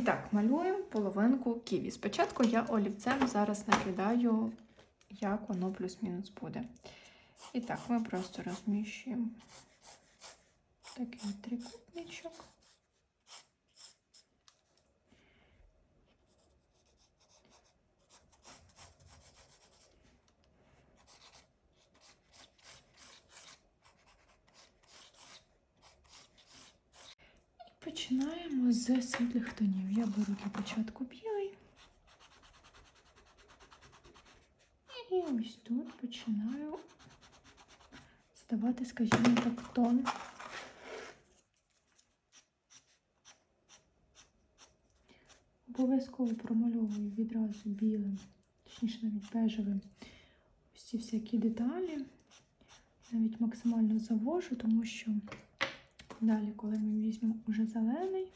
І так, малюємо половинку ківі. Спочатку я олівцем зараз накидаю, як воно плюс-мінус буде. І так, ми просто розміщуємо такий трикутничок. Починаємо з світлих тонів. Я беру для початку білий. І ось тут починаю здавати, скажімо так, тон. Обов'язково промальовую відразу білим, точніше навіть бежевим ось ці всякі деталі. Навіть максимально завожу, тому що далі, коли ми візьмемо уже зелений,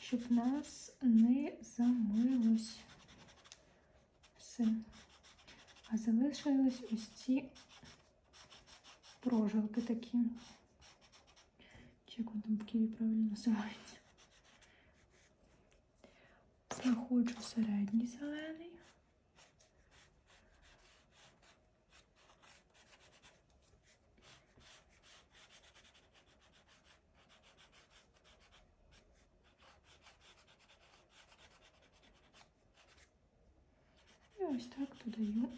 щоб нас не замилось все. А залишились ось ці прожилки такі. Чи як вони там в Києві правильно називаються. Знаходжу середній зелений. І ось так додаю.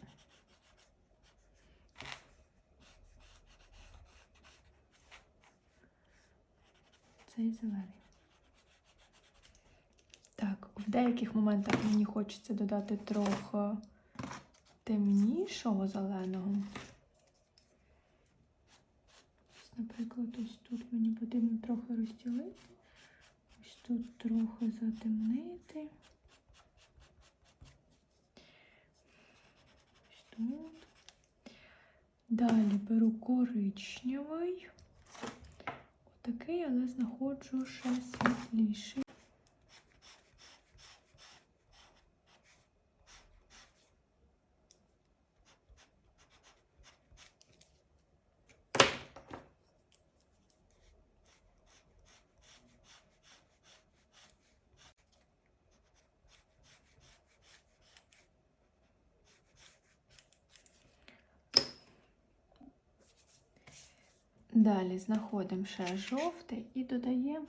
Цей зелений. Так, в деяких моментах мені хочеться додати трохи темнішого зеленого. Наприклад, ось тут мені потрібно трохи розділити. Ось тут трохи затемнити. Ось тут. Далі беру коричневий. Отакий, але знаходжу ще світліший. Далі знаходимо ще жовтий і додаємо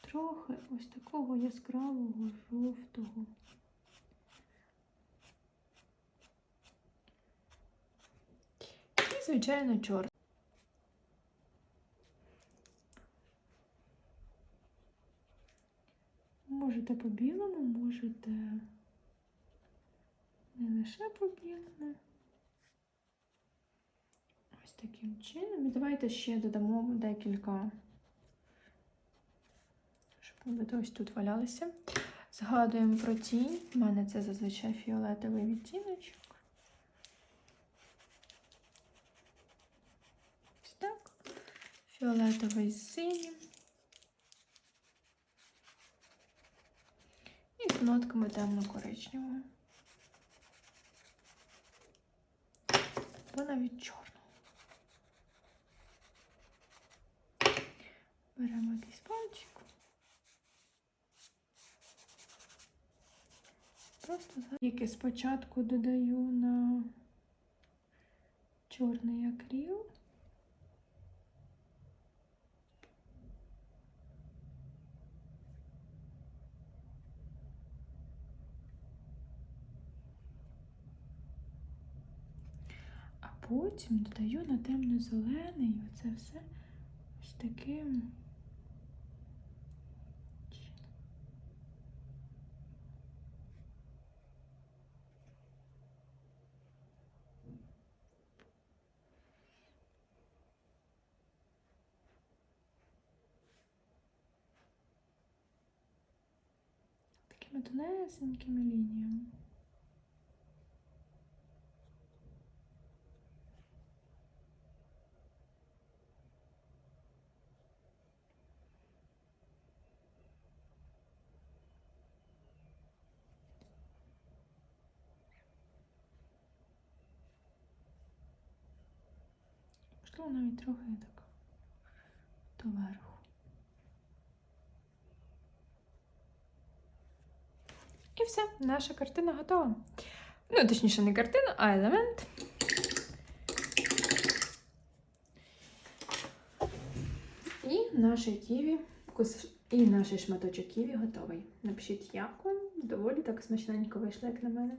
трохи ось такого яскравого жовтого. І, звичайно, чорний. Можете по білому, можете не лише по білому. Таким чином. І давайте ще додамо декілька, щоб вони ось тут валялися. Згадуємо про тінь. У мене це зазвичай фіолетовий відтіночок. Ось так. Фіолетовий з синім. І з нотками темно-коричневого. Або навіть чорного. Беремо якийсь пальчик. Просто Тільки спочатку додаю на чорний акріл. Потім додаю на темно-зелений оце все ось таким. Такими тонесенькими лініями. Можливо, навіть трохи так доверху. І все, наша картина готова. Ну, точніше, не картина, а елемент. І наше ківі, і наш шматочок ківі готовий. Напишіть, як вам. Доволі так смачненько вийшло, як на мене.